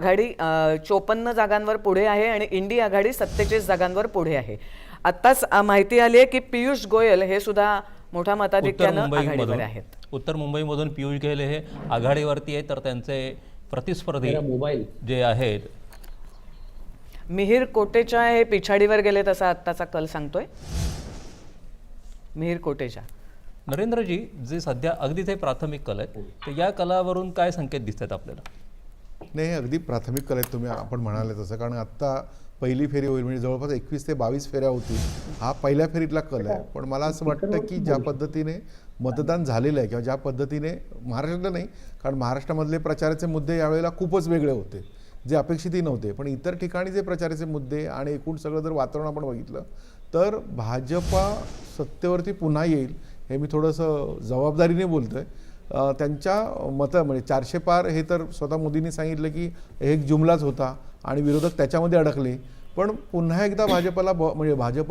आघाडी चोपन्न जागांवर पुढे आहे आणि इंडी आघाडी सत्तेचाळीस जागांवर पुढे आहे. आत्ताच माहिती आली आहे की पियुष गोयल हे सुद्धा मोठ्या उत्तर मताधिक्यानं आघाडीवर आहेत. उत्तर मुंबईमधून पियुष गोयल हे आघाडीवरती आहे तर त्यांचे प्रतिस्पर्धी मोबाईल. जे आहेत. मिहीर कोटेचा हे पिछाडीवर गेलेत असा आत्ताचा कल सांगतोय. मिहीर कोटेचा. नरेंद्रजी जे सध्या अगदी ते प्राथमिक कल आहेत तर या कलावरून काय संकेत दिसतात आपल्याला? नाही अगदी प्राथमिक कल आहेत तुम्ही आपण म्हणाले तसं. कारण आत्ता पहिली फेरी होईल म्हणजे जवळपास एकवीस ते बावीस फेऱ्या होतील हा पहिल्या फेरीतला कल आहे. पण मला असं वाटतं की ज्या पद्धतीने मतदान झालेलं आहे किंवा ज्या पद्धतीने महाराष्ट्रातलं नाही कारण महाराष्ट्रामधले प्रचाराचे मुद्दे यावेळेला खूपच वेगळे होते. जे अपेक्षितही नव्हते. पण इतर ठिकाणी जे प्रचाराचे मुद्दे आणि एकूण सगळं जर वातावरण आपण बघितलं तर भाजपा सत्तेवरती पुन्हा येईल हे मी थोडंसं जबाबदारीने बोलतो आहे त्यांच्या मतं म्हणजे चारशे पार हे तर स्वतः मोदींनी सांगितलं की एक जुमलाच होता आणि विरोधक त्याच्यामध्ये अडकले. पण पुन्हा एकदा भाजपला ब म्हणजे भाजप